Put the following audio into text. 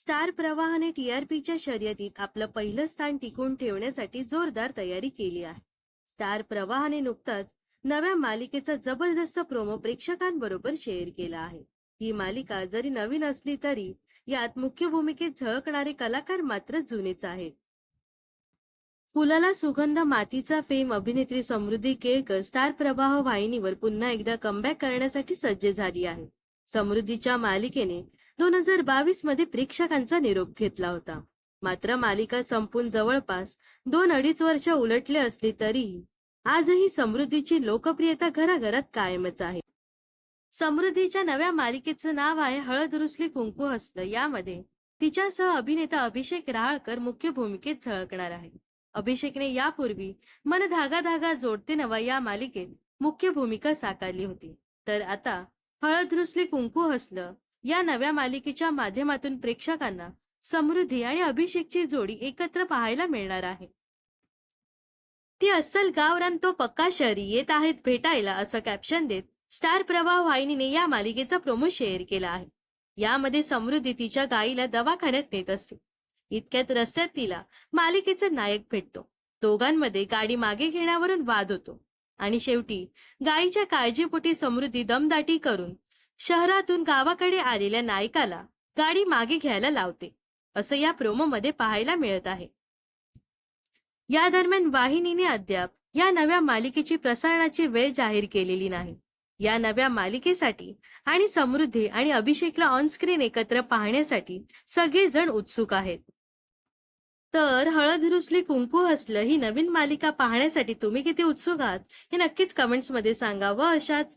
Star प्रवाहाने टीआरपीच्या शर्यतीत आपलं पहिलं स्थान टिकवून ठेवण्यासाठी जोरदार तयारी केली आहे. स्टार प्रवाहाने नुकताच नव्या मालिकेचा जबरदस्त प्रोमो प्रेक्षकांबरोबर शेअर केला आहे. ही मालिका जरी नवीन असली तरी यात मुख्य भूमिकेत झळकणारे कलाकार मात्र जुनेच आहेत. फुलाला सुगंध मातीचा फेम अभिनेत्री समृद्धी केळकर स्टार प्रवाह वाहिनीवर पुन्हा एकदा कमबॅक करण्यासाठी सज्ज झाली आहे. समृद्धीच्या मालिकेने दोन हजार बावीसमध्ये प्रेक्षकांचा निरोप घेतला होता. मात्र मालिका संपून जवळपास दोन अडीच वर्ष उलटले असली तरीही आजही समृद्धीची लोकप्रियता घराघरात कायमच आहे. समृद्धीच्या नव्या मालिकेचं नाव आहे हळद रुसली कुंकू हसलं यामध्ये तिच्यासह अभिनेता अभिषेक राहळकर मुख्य भूमिकेत झळकणार आहे. अभिषेकने यापूर्वी मन धागा धागा जोडते नवा या मालिकेत मुख्य भूमिका साकारली होती. तर आता हळद रुसली कुंकू हसलं या नव्या मालिकेच्या माध्यमातून प्रेक्षकांना समृद्धी आणि अभिषेकची जोडी एकत्र पाहायला मिळणार आहे. ती अस्सल गावरान तो पक्का शहरी येत आहेत भेटायला असं कॅप्शन देत स्टार प्रवाह वाहिनीने या मालिकेचा प्रोमो शेअर केला आहे. यामध्ये समृद्धी तिच्या गाईला दवाखान्यात नेत असते. इतक्यात रस्त्यात तिला मालिकेचा नायक भेटतो. दोघांमध्ये गाडी मागे घेण्यावरून वाद होतो. आणि शेवटी गायीच्या काळजीपोटी समृद्धी दमदाटी करून शहरातून गावाकडे आलेल्या नायकाला गाडी मागे घ्यायला लावते असं या प्रोमोमध्ये पाहायला मिळत आहे. या दरम्यान वाहिनीने अद्याप या नव्या मालिकेची प्रसारणाची वेळ जाहीर केलेली नाही. या नव्या मालिकेसाठी आणि समृद्धी आणि अभिषेकला ऑनस्क्रीन एकत्र पाहण्यासाठी सगळेजण उत्सुक आहेत. तर हळद रुसली कुंकू हसलं ही नवीन मालिका पाहण्यासाठी तुम्ही किती उत्सुक आहात हे नक्कीच कमेंट्समध्ये सांगा व अशाच